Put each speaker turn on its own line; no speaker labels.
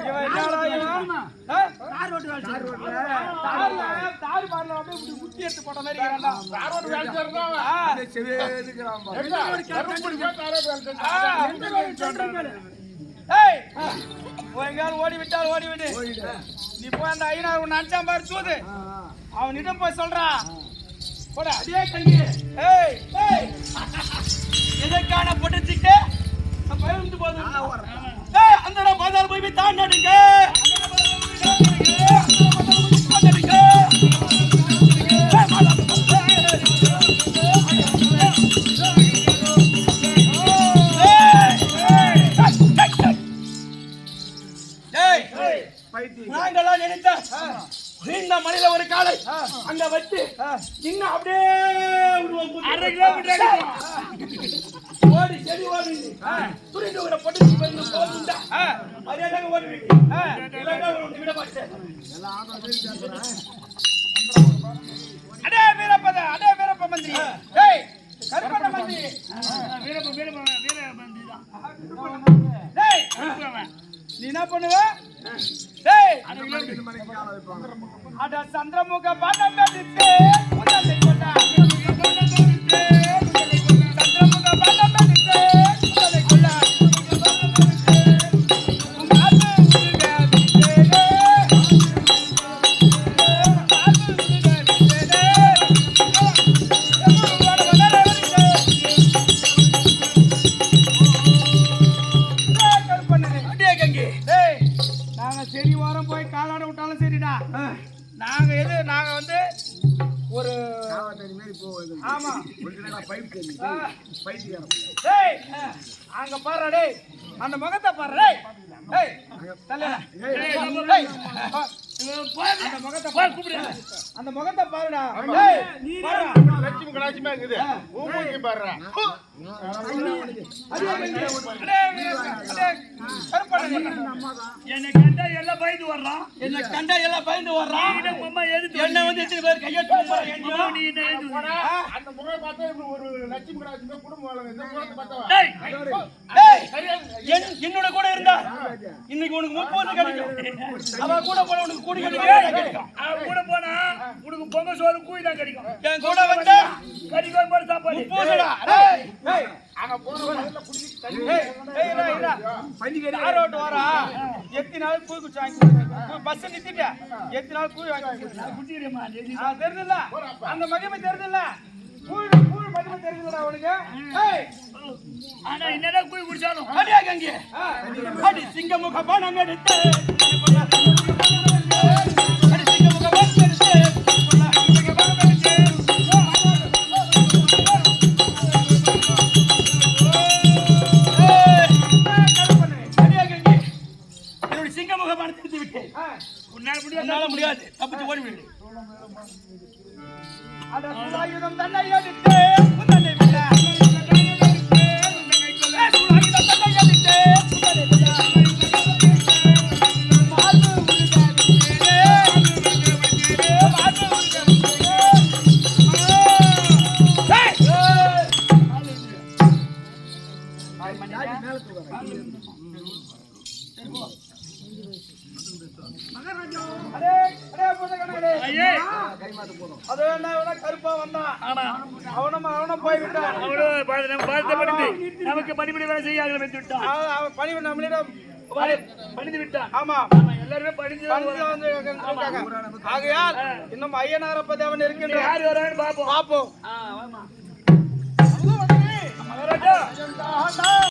இவன் என்னடா இவன்? ஆ? தார்ல, தார் பார்ல அப்படியே இப்படி குத்தி எடுத்து போட்ட மாதிரி இருக்கிறான்டா. ஆ. ஆ. ஏய், உன் எங்கேயாவது ஓடி விட்டால் ஓடி விடு நீ போய் அந்த ஐநாறு உன்னை அடிச்சான் பாரு சூது அவனிடம் போய் சொல்றான் போடா அடியே கல்வி ஏய் ஏய் எதற்கான பொட்டச்சிட்டு பயந்து போது ஏய் அந்த பஜார் போய் போய் தாண்டாடுங்க ஏய் நாங்கெல்லாம் நினைத்த இந்த மலையில ஒரு காலை அங்க வச்சு இன்னும் அப்படியே விடுவோம் குதி. ஓடி செடி ஓடி துணிந்து விட பொட்டு வந்து போகுண்டா அதே தாங்க ஓடுவீங்க இல்லைன்னா விட மாட்டேன் அடே அடே வீரப்ப மந்திரி கருப்பண்ண மந்திரி
வீரப்ப வீரப்ப தான்
டேய் நீ என்ன பண்ணுவ டேய் அட சந்திரமுக பாட்டம் பேசிட்டு செடி ஓரம் போய் காலாட விட்டாலும் சரிடா. நாங்க எது நாங்க வந்து ஒரு ஆமா. அங்க பாரு டேய். அந்த முகத்தை பாரு டேய். டேய். தல்ல டேய் பா. அந்த முகத்தை பாரு. கூப்பிடு அந்த முகத்தை பாருடா. டேய். நீ
லட்சுமி கலாட்சியமா இருக்குது. ஊமுக்கு பாடுறா
என்னை கண்டா எல்லாம் பயந்து வர்றான்
என்ன கண்டா எல்லாம் பயந்து வர்றான்
அம்மா
என்ன வந்து எத்தனை பேர் கையெழுத்து
நீ என்ன?
அந்த பார்த்தா ஒரு லட்சுமி குடும்பம். இந்த பார்த்தா
என்னோட கூட இருந்தா இன்னைக்கு உனக்கு முப்பது கிடைக்கும் அவ கூட போன உனக்கு கூடி கிடைக்கும்
அவன் கூட போனா உனக்கு பொங்க சோறு தான் கிடைக்கும்
என் கூட வந்தா
கறிக்கோள் போட சாப்பாடு
முப்பதுடா
அங்க போன முதல்ல குடிக்க தண்ணி
ஏய், இரா, இரா. ஓட்டு வரா? எத்தனை நாள் கூழ் குடிச்சு வாங்கி. பஸ். எத்தனை நாள் வாங்கி? ஆ, தெரியுதுல்ல? அந்த மகிமை தெரியுதுல்ல? கூழ் கூழ் மகிமை தெரியுதுடா உனக்கு? ஏய்,
ஆனா என்னடா கூழ் குடிச்சாலும்
அடியா கங்கி. அடி சிங்கமுக பானம் எடுத்து.
உன்னால முடியாது.
என்னால முடியாது தப்பிச்சு ஓடி விடு. அட சுதாயுதம் தன்னை எடுத்து அது என்ன கருப்பா வந்தான் அவனும் அவனும் போய் விட்டான்.
அவனும் பாத்து- நம்ம பாத்து படித்து நமக்கு பணிபடி வேலை செய்ய ஆரம்பித்து விட்டான்.
அவன் பணிவு நம்மளிடம்
பணி- பணிந்து விட்டான்.
ஆமா.
எல்லாருமே
பணிந்து. வந்து. ஆகையால் இன்னும் ஐயனாரப்ப தேவன் இருக்கின்ற
யார் வரான்னு பாப்போம்
பாப்போம்
மகாராஜா